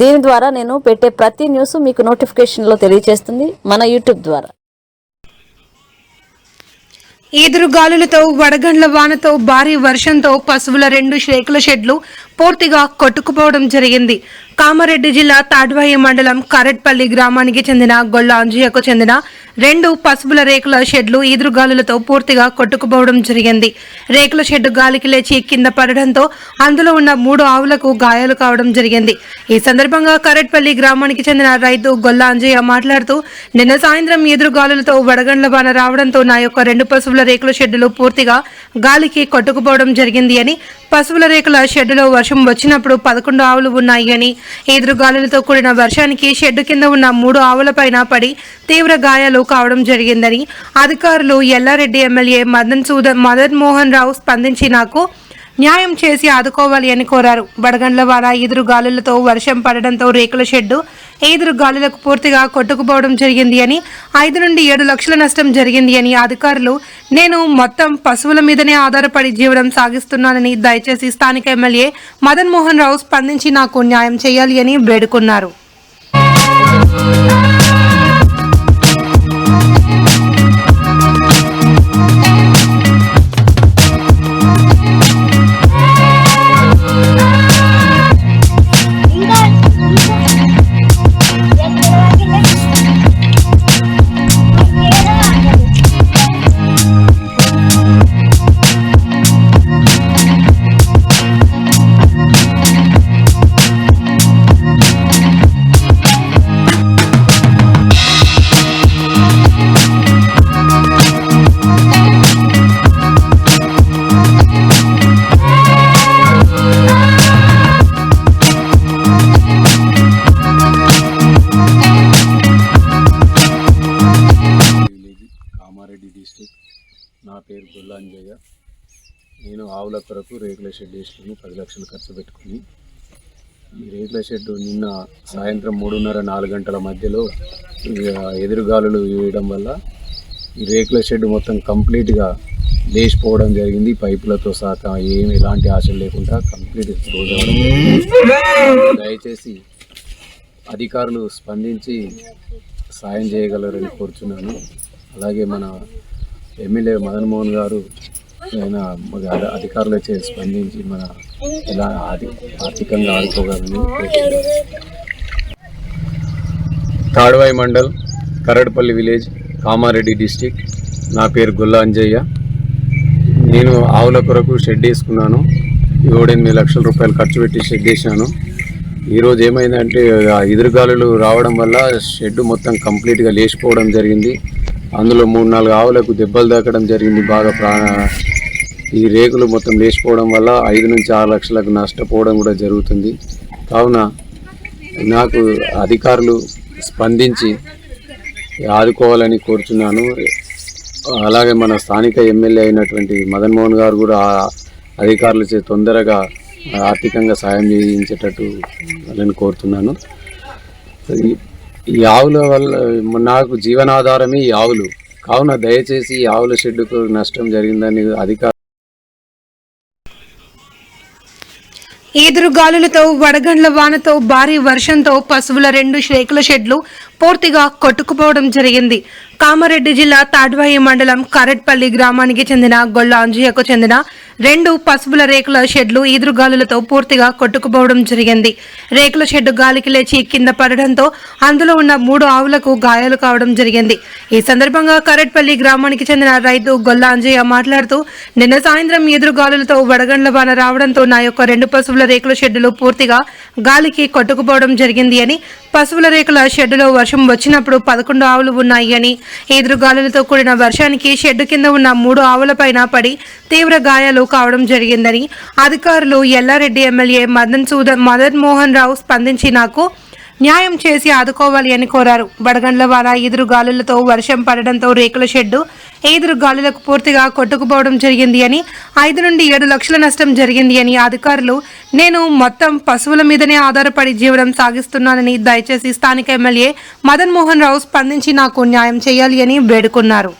దీని ద్వారా నేను పెట్టే ప్రతి న్యూస్ మీకు నోటిఫికేషన్లో తెలియజేస్తుంది మన యూట్యూబ్ ద్వారా. ఈదురుగాలులతో వడగండ్ల వానతో భారీ వర్షంతో పశువుల రెండు రేకుల షెడ్లు పూర్తిగా కొట్టుకుపోవడం జరిగింది. కామారెడ్డి జిల్లా తాడ్వాయి మండలం కరెట్పల్లి గ్రామానికి చెందిన గొల్ల అంజయ్యకు చెందిన రెండు పశువుల రేకుల షెడ్లు ఈదురుగాలులతో పూర్తిగా కొట్టుకుపోవడం జరిగింది. రేకుల షెడ్ గాలికి లేచి కింద పడడంతో అందులో ఉన్న మూడు ఆవులకు గాయాలు కావడం జరిగింది. ఈ సందర్భంగా కరెట్పల్లి గ్రామానికి చెందిన రైతు గొల్ల అంజయ్య మాట్లాడుతూ నిన్న సాయంత్రం ఈదురుగాలులతో వడగండ్ల వాన రావడంతో నా యొక్క రెండు పశువుల రేకుల షెడ్డులు పూర్తిగా గాలికి కొట్టుకుపోవడం జరిగింది అని పశువుల రేకుల షెడ్డులో వర్షం వచ్చినప్పుడు పదకొండు ఆవులు ఉన్నాయి అని ఎదురుగాలులతో కూడిన వర్షానికి షెడ్డు కింద ఉన్న మూడు ఆవులపైన పడి తీవ్ర గాయాలు కావడం జరిగిందని అధికారులు ఎల్లారెడ్డి ఎమ్మెల్యే మదన్ సూదన్ మదన్ మోహన్ రావు స్పందించి నాకు న్యాయం చేసి ఆదుకోవాలి అని కోరారు. బడగండ్ల వాన ఎదురు గాలులతో వర్షం పడడంతో రేకుల షెడ్డు ఎదురు గాలులకు పూర్తిగా కొట్టుకుపోవడం జరిగింది అని ఐదు నుండి ఏడు లక్షల నష్టం జరిగింది అని అధికారులు నేను మొత్తం పశువుల మీదనే ఆధారపడి జీవనం సాగిస్తున్నానని దయచేసి స్థానిక ఎమ్మెల్యే మదన్ మోహన్ రావు స్పందించి నాకు న్యాయం చేయాలి అని వేడుకున్నారు. కామారెడ్డి డిస్టిక్ నా పేరు గుల్లాంజయ్య నేను ఆవుల కొరకు రేకుల షెడ్ వేసుకుని పది లక్షలు ఖర్చు పెట్టుకుని ఈ రేకుల షెడ్ నిన్న సాయంత్రం మూడున్నర నాలుగు గంటల మధ్యలో ఎదురుగాలులు వేయడం వల్ల ఈ రేకుల షెడ్ మొత్తం కంప్లీట్గా లేచిపోవడం జరిగింది. పైపులతో సహా ఏమి ఎలాంటి ఆశలు లేకుండా కంప్లీట్ క్లోజ్ అవ్వడం దయచేసి అధికారులు స్పందించి సాయం చేయగలరని కోరుచున్నాను. అలాగే మన ఎమ్మెల్యే మదన్ మోహన్ గారు ఆయన మన చే స్పందించి మన ఎలా ఆర్థికంగా ఆడుకోగలని తాడువాయి మండల్ కరడ్పల్లి విలేజ్ కామారెడ్డి డిస్టిక్ నా పేరు గుల్లా అంజయ్య. నేను ఆవుల కొరకు షెడ్ వేసుకున్నాను. ఏడెనిమిది లక్షల రూపాయలు ఖర్చు పెట్టి షెడ్ వేసాను ఈరోజు ఏమైందంటే ఎదురుగాలులు రావడం వల్ల షెడ్ మొత్తం కంప్లీట్గా లేచిపోవడం జరిగింది. అందులో మూడు నాలుగు ఆవులకు దెబ్బలు తాకడం జరిగింది. బాగా ప్రాణ ఈ రేకులు మొత్తం లేచిపోవడం వల్ల ఐదు నుంచి ఆరు లక్షలకు నష్టపోవడం కూడా జరుగుతుంది. కావున నాకు అధికారులు స్పందించి ఆదుకోవాలని కోరుచున్నాను. అలాగే మన స్థానిక ఎమ్మెల్యే అయినటువంటి మదన్ మోహన్ గారు కూడా అధికారులచే తొందరగా ఆర్థికంగా సాయం చేయించేటట్టు నేను కోరుతున్నాను. ఈ- ఆవుల వల్ల నాకు జీవనాధారమే ఈ ఆవులు. కావున దయచేసి ఈ ఆవుల షెడ్డుకు నష్టం జరిగిందని అధికారులు ఈదురుగాలులతో వడగండ్ల వానతో భారీ వర్షంతో పశువుల రెండు రేకుల షెడ్లు పూర్తిగా కొట్టుకుపోవడం జరిగింది. కామారెడ్డి జిల్లా తాడ్వాయి మండలం కరెట్పల్లి గ్రామానికి చెందిన గొల్ల అంజయ్యకు చెందిన రెండు పశువుల రేకుల షెడ్లు ఈదురుగాలులతో పూర్తిగా కొట్టుకుపోవడం జరిగింది. రేకుల షెడ్ గాలికి లేచి కింద పడడంతో అందులో ఉన్న మూడు ఆవులకు గాయాలు కావడం జరిగింది. ఈ సందర్భంగా కరెట్పల్లి గ్రామానికి చెందిన రైతు గొల్ల అంజయ్య మాట్లాడుతూ నిన్న సాయంత్రం ఎదురుగాలులతో వడగండ్ల వాన రావడంతో నా యొక్క రెండు పశువుల రేకుల షెడ్డులు పూర్తిగా గాలికి కొట్టుకుపోవడం జరిగింది అని పశువుల రేకుల షెడ్డులో వర్షం వచ్చినప్పుడు పదకొండు ఆవులు ఉన్నాయి అని ఎదురుగాలులతో కూడిన వర్షానికి షెడ్డు కింద ఉన్న మూడు ఆవులపైన పడి తీవ్ర గాయాలు కావడం జరిగిందని అధికారులు ఎల్లారెడ్డి ఎమ్మెల్యే మదన్ సూదన్ మదన్ మోహన్ రావు స్పందించి నాకు న్యాయం చేసి ఆదుకోవాలి అని కోరారు. బడగండ్ల వాన ఎదురు గాలులతో వర్షం పడడంతో రేకుల షెడ్డు ఐదురు గాలులకు పూర్తిగా కొట్టుకుపోవడం జరిగింది అని ఐదు నుండి ఏడు లక్షల నష్టం జరిగింది అని అధికారులు నేను మొత్తం పశువుల మీదనే ఆధారపడి జీవనం సాగిస్తున్నానని దయచేసి స్థానిక ఎమ్మెల్యే మదన్ మోహన్ రావు స్పందించి నాకు న్యాయం చేయాలి అని వేడుకున్నారు.